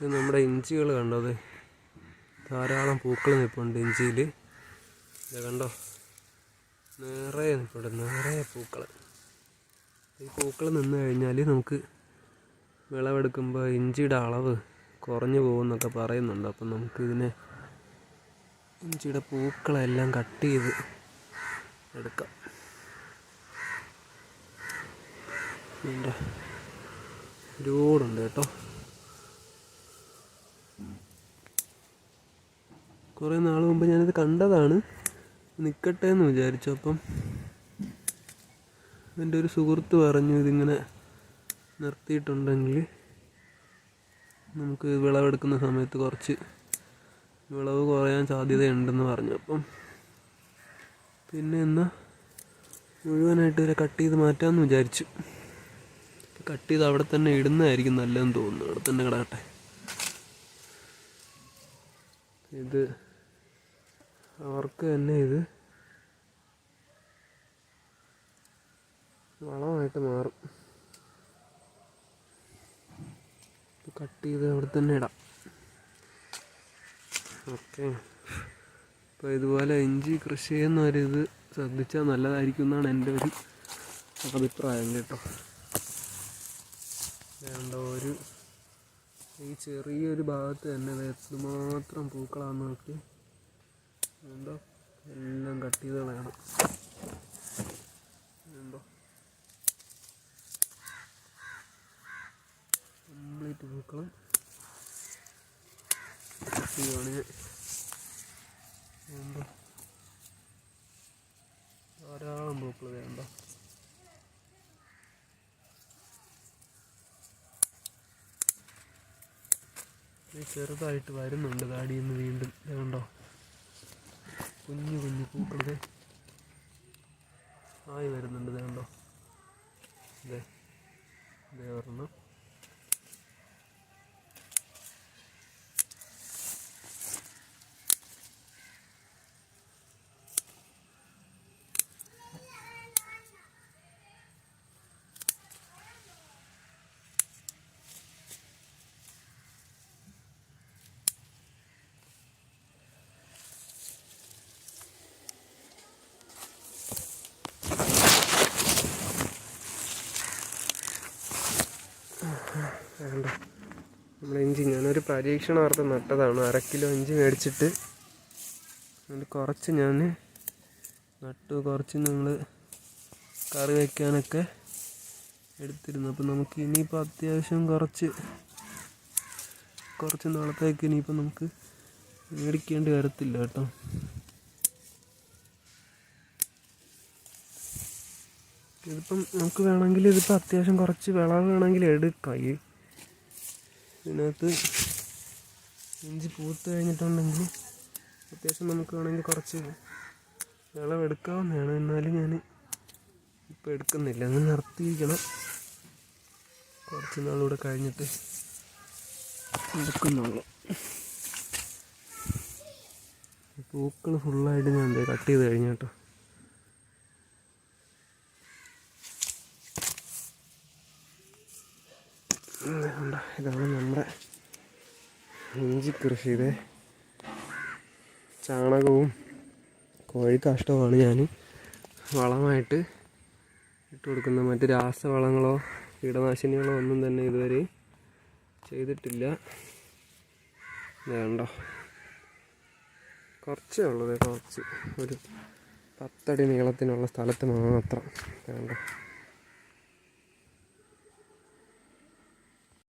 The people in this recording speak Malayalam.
ഇത് നമ്മുടെ ഇഞ്ചികൾ കണ്ടത് ധാരാളം പൂക്കൾ നിൽപ്പുണ്ട് ഇഞ്ചിയിൽ ഇത് കണ്ടോ? നിറയെ നിൽപ്പുണ്ട് നിറയെ പൂക്കൾ ഈ പൂക്കൾ നിന്ന് കഴിഞ്ഞാൽ നമുക്ക് വിളവെടുക്കുമ്പോൾ ഇഞ്ചിയുടെ അളവ് കുറഞ്ഞു പോകുമെന്നൊക്കെ പറയുന്നുണ്ട്. അപ്പം നമുക്കിതിനെ ഇഞ്ചിയുടെ പൂക്കളെല്ലാം കട്ട് ചെയ്ത് എടുക്കാം. ഇതിന്റെ ഒരുപാടുണ്ട് കേട്ടോ. കുറേ നാൾ മുമ്പ് ഞാനിത് കണ്ടതാണ്. നിൽക്കട്ടെ എന്ന് വിചാരിച്ചു. അപ്പം എന്റെ ഒരു സുഹൃത്ത് പറഞ്ഞു ഇതിങ്ങനെ നിർത്തിയിട്ടുണ്ടെങ്കിൽ നമുക്ക് വിളവെടുക്കുന്ന സമയത്ത് കുറച്ച് വിളവ് കുറയാൻ സാധ്യതയുണ്ടെന്ന് പറഞ്ഞു. അപ്പം പിന്നെ എന്നാൽ മുഴുവനായിട്ട് ഇവരെ കട്ട് ചെയ്ത് മാറ്റാമെന്ന് വിചാരിച്ചു. കട്ട് ചെയ്ത് അവിടെ തന്നെ ഇടുന്നതായിരിക്കും നല്ലതെന്ന് തോന്നുന്നു. അവിടെ തന്നെ കിടക്കട്ടെ. ഇത് അവർക്ക് തന്നെ ഇത് വളമായിട്ട് മാറും. കട്ട് ചെയ്ത് അവിടെ തന്നെ ഇടാം. ഓക്കെ. അപ്പോൾ ഇതുപോലെ ഇഞ്ചി കൃഷി ചെയ്യുന്നവരിത് ശ്രദ്ധിച്ചാൽ നല്ലതായിരിക്കും എന്നാണ് എന്റെ ഒരു അഭിപ്രായം കേട്ടോ. വേണ്ട ഒരു ഈ ചെറിയൊരു ഭാഗത്ത് തന്നെ എത്രമാത്രം പൂക്കളാന്ന് നോക്കി. വേണ്ടോ എല്ലാം കട്ട് ചെയ്ത് കളയണം. എന്തോ കംപ്ലീറ്റ് പൂക്കളും. കട്ട് ചെയ്യുവാണ് ഞാൻ. എന്തോ ധാരാളം പൂക്കൾ വേണ്ട ചെറുതായിട്ട് വരുന്നുണ്ട്. താടിയിൽ നിന്ന് വീണ്ടും. കണ്ടോ по нілу не полукали. നമ്മൾ ഇഞ്ചി ഞാനൊരു പരീക്ഷണാർത്ഥം നട്ടതാണ്. അര കിലോ ഇഞ്ചി മേടിച്ചിട്ട് അതിൽ കുറച്ച് ഞാൻ നട്ടു. കുറച്ച് നമ്മൾ കറി വയ്ക്കാനൊക്കെ എടുത്തിരുന്നു. അപ്പോൾ നമുക്ക് ഇനിയിപ്പോൾ അത്യാവശ്യം കുറച്ച് കുറച്ച് നാളത്തേക്ക് ഇനിയിപ്പോൾ നമുക്ക് മേടിക്കേണ്ടി വരത്തില്ല കേട്ടോ. ഇതിപ്പം നമുക്ക് വേണമെങ്കിൽ ഇതിപ്പോൾ അത്യാവശ്യം കുറച്ച് വിളവ് വേണമെങ്കിൽ എടുക്കാം. ഈ ഇതിനകത്ത് ഇഞ്ചി പൂത്ത് കഴിഞ്ഞിട്ടുണ്ടെങ്കിൽ അത്യാവശ്യം നമുക്ക് വേണമെങ്കിൽ കുറച്ച് വിളവെടുക്കാവുന്നതാണ് എന്നാലും ഞാൻ ഇപ്പോൾ എടുക്കുന്നില്ല. അങ്ങ് നിർത്തിയിരിക്കണം. കുറച്ച് നാളൂടെ കഴിഞ്ഞിട്ട് എടുക്കുന്നുള്ളൂ. പൂക്കൾ ഫുള്ളായിട്ട് ഞാൻ കട്ട് ചെയ്ത് കഴിഞ്ഞു കേട്ടോ. ഇതാണ് നമ്മുടെ ഇഞ്ചി കൃഷിയുടെ ചാണകവും കോഴിക്കാഷ്ടവുമാണ് ഞാൻ വളമായിട്ട് ഇട്ട് കൊടുക്കുന്നത്. മറ്റ് രാസവളങ്ങളോ കീടനാശിനികളോ ഒന്നും തന്നെ ഇതുവരെ ചെയ്തിട്ടില്ല. വേണ്ട. കുറച്ചേ ഉള്ളത് കുറച്ച്. ഒരു പത്തടി നീളത്തിനുള്ള സ്ഥലത്ത് മാത്രം. വേണ്ട.